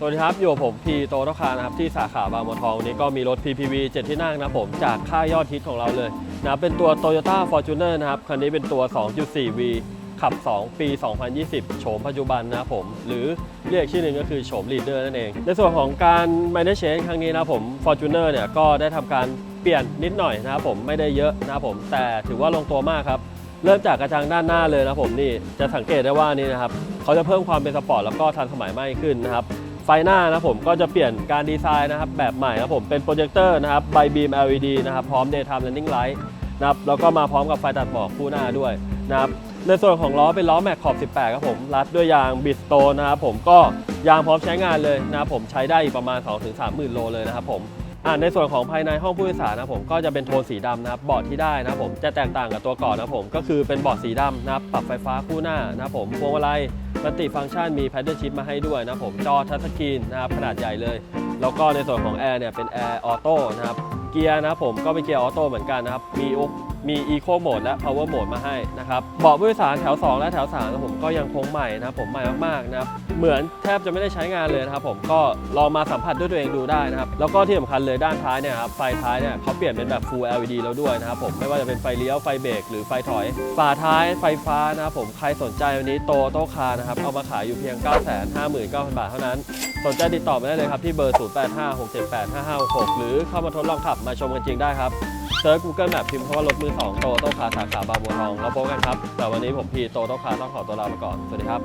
สวัสดีครับ อยู่ผมพีโตโตคานะครับที่สาขาบางบัวทองวันนี้ก็มีรถ PPV 7 ที่นั่งนะผมจากค่ายยอดฮิตของเราเลยนะเป็นตัว Toyota Fortuner นะครับ คันนี้เป็นตัว 2.4V ขับ 2 ปี 2020 โฉมปัจจุบันนะครับผม หรือเรียกชื่อหนึ่งก็คือโฉม Leader นั่นเอง ในส่วนของการ Minor Change ครั้งนี้นะผม Fortuner เนี่ยก็ได้ทำการเปลี่ยนนิดหน่อยนะครับผมไม่ได้เยอะนะครับผม แต่ถือว่าลงตัวมากครับเริ่มจากกระจังด้านหน้าเลยนะผมนี่จะสังเกตได้ว่านี่นะครับเขาจะเพิ่มความเป็นสปอร์ตแล้วก็ทันสมัยมากขึ้นนะครับ ไฟหน้านะผมก็จะเปลี่ยนการดีไซน์นะครับแบบใหม่นะครับผมเป็นโปรเจคเตอร์นะครับไบบีม LED นะครับพร้อม Daytime Running Light นะครับแล้วก็มาพร้อมกับไฟตัดหมอกคู่หน้าด้วยนะครับในส่วนของล้อเป็นล้อแม็กขอบ 18 ครับผม รัดด้วยยางบิสโตนะครับผมก็ยางพร้อมใช้งานเลยนะครับผมใช้ได้อีกประมาณ 2-3 หมื่นโลเลยนะครับผม ในส่วนของภายในห้องผู้โดยสารนะผมก็จะเป็นโทนสีดำนะครับเบาะที่ได้นะผมจะแตกต่างกับตัวก่อนนะผมก็คือเป็นเบาะสีดำนะครับปรับไฟฟ้าคู่หน้านะผมพวงมาลัยมัลติฟังก์ชันมีแพดเดิลชิพมาให้ด้วยนะผมจอทัชสกรีนนะครับขนาดใหญ่เลย แล้วก็ในส่วนของแอร์เนี่ยเป็นแอร์ออโต้นะครับเกียร์นะผมก็เป็นเกียร์ออโต้เหมือนกันนะครับมีอุ มีอีโคโหมดและ power mode มาให้นะครับเบาะผู้โดยสารแถว 2 และแถว3นะผมก็ยังคงใหม่นะครับผมใหม่มากๆนะครับเหมือนแทบจะไม่ได้ใช้งานเลยนะครับผมก็ลองมาสัมผัสด้วยตัวเองดูได้นะครับแล้วก็ที่สำคัญเลยด้านท้ายเนี่ยครับไฟท้ายเนี่ยเขาเปลี่ยนเป็นแบบ full LED แล้วด้วยนะครับผมไม่ว่าจะเป็นไฟเลี้ยวไฟเบรกหรือไฟถอยฝาท้ายไฟฟ้านะครับผมใครสนใจวันนี้โตโต้คาร์นะครับเอามาขายอยู่เพียง 9 5 9 0 0 0 บาทเท่านั้น สนใจติดต่อมาได้เลยครับที่เบอร์ 0856785566 หรือเข้ามาทดลองขับมาชมกันจริงได้ครับ เซิร์ช Google Map พิมพ์คำว่ารถมือ2โตโต้คาสาขาบางบัวทองแล้วพบกันครับ แต่วันนี้ผมพีโตโต้คาต้องขอตัวลาไปก่อน สวัสดีครับ